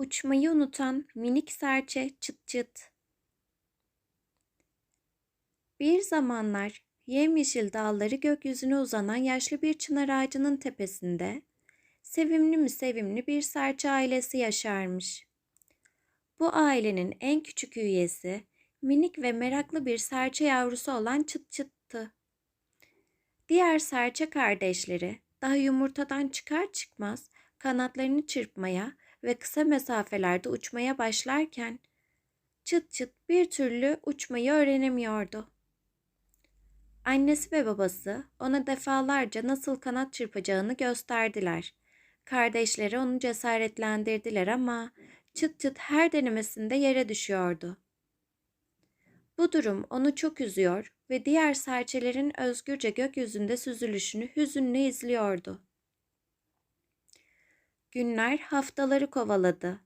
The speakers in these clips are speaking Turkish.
Uçmayı unutan minik serçe çıt çıt. Bir zamanlar yemyeşil dalları gökyüzüne uzanan yaşlı bir çınar ağacının tepesinde sevimli mi sevimli bir serçe ailesi yaşarmış. Bu ailenin en küçük üyesi minik ve meraklı bir serçe yavrusu olan çıt çıttı. Diğer serçe kardeşleri daha yumurtadan çıkar çıkmaz kanatlarını çırpmaya ve kısa mesafelerde uçmaya başlarken çıt çıt bir türlü uçmayı öğrenemiyordu. Annesi ve babası ona defalarca nasıl kanat çırpacağını gösterdiler. Kardeşleri onu cesaretlendirdiler ama çıt çıt her denemesinde yere düşüyordu. Bu durum onu çok üzüyor ve diğer serçelerin özgürce gökyüzünde süzülüşünü hüzünle izliyordu. Günler haftaları kovaladı.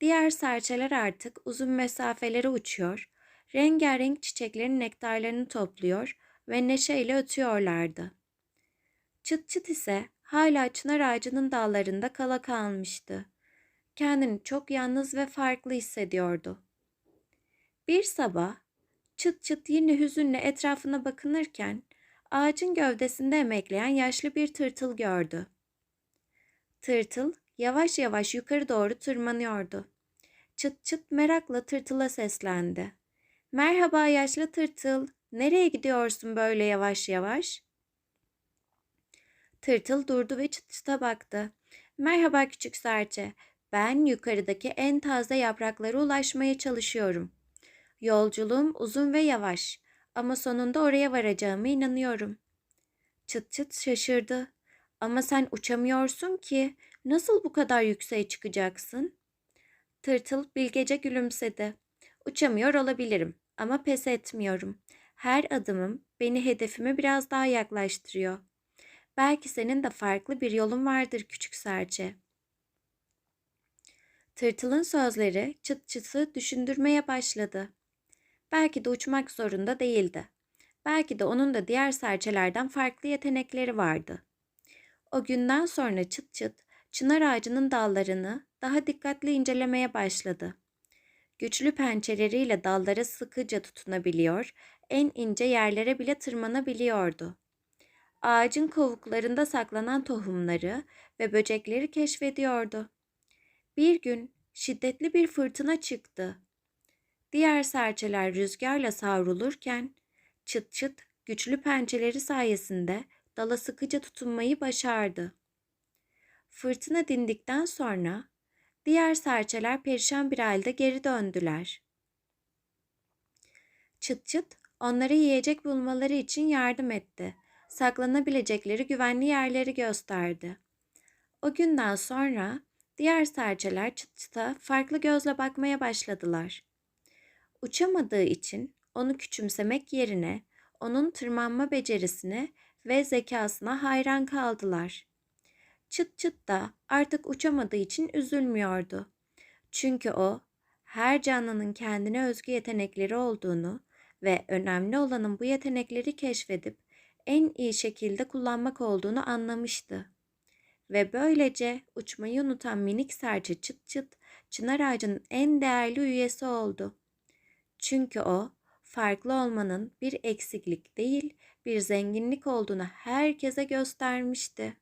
Diğer serçeler artık uzun mesafelere uçuyor, rengarenk çiçeklerin nektarlarını topluyor ve neşeyle ötüyorlardı. Çıt çıt ise hala çınar ağacının dallarında kala kalmıştı. Kendini çok yalnız ve farklı hissediyordu. Bir sabah çıt çıt yine hüzünle etrafına bakınırken ağacın gövdesinde emekleyen yaşlı bir tırtıl gördü. Tırtıl yavaş yavaş yukarı doğru tırmanıyordu. Çıt çıt merakla tırtıla seslendi. Merhaba yaşlı tırtıl, nereye gidiyorsun böyle yavaş yavaş? Tırtıl durdu ve çıt çıta baktı. Merhaba küçük serçe, ben yukarıdaki en taze yapraklara ulaşmaya çalışıyorum. Yolculuğum uzun ve yavaş ama sonunda oraya varacağıma inanıyorum. Çıt çıt şaşırdı. Ama sen uçamıyorsun ki. Nasıl bu kadar yükseğe çıkacaksın? Tırtıl bilgece gülümsedi. Uçamıyor olabilirim ama pes etmiyorum. Her adımım beni hedefime biraz daha yaklaştırıyor. Belki senin de farklı bir yolun vardır küçük serçe. Tırtılın sözleri çıt çıtı düşündürmeye başladı. Belki de uçmak zorunda değildi. Belki de onun da diğer serçelerden farklı yetenekleri vardı. O günden sonra çıt çıt çınar ağacının dallarını daha dikkatli incelemeye başladı. Güçlü pençeleriyle dallara sıkıca tutunabiliyor, en ince yerlere bile tırmanabiliyordu. Ağacın kovuklarında saklanan tohumları ve böcekleri keşfediyordu. Bir gün şiddetli bir fırtına çıktı. Diğer serçeler rüzgarla savrulurken çıt çıt güçlü pençeleri sayesinde dala sıkıca tutunmayı başardı. Fırtına dindikten sonra diğer serçeler perişan bir halde geri döndüler. Çıt çıt onlara yiyecek bulmaları için yardım etti. Saklanabilecekleri güvenli yerleri gösterdi. O günden sonra diğer serçeler çıt çıta farklı gözle bakmaya başladılar. Uçamadığı için onu küçümsemek yerine onun tırmanma becerisine ve zekasına hayran kaldılar. Çıt çıt da artık uçamadığı için üzülmüyordu. Çünkü o her canlının kendine özgü yetenekleri olduğunu ve önemli olanın bu yetenekleri keşfedip en iyi şekilde kullanmak olduğunu anlamıştı. Ve böylece uçmayı unutan minik serçe çıt çıt çınar ağacının en değerli üyesi oldu. Çünkü o farklı olmanın bir eksiklik değil, bir zenginlik olduğunu herkese göstermişti.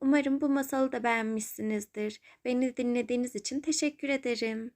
Umarım bu masalı da beğenmişsinizdir. Beni dinlediğiniz için teşekkür ederim.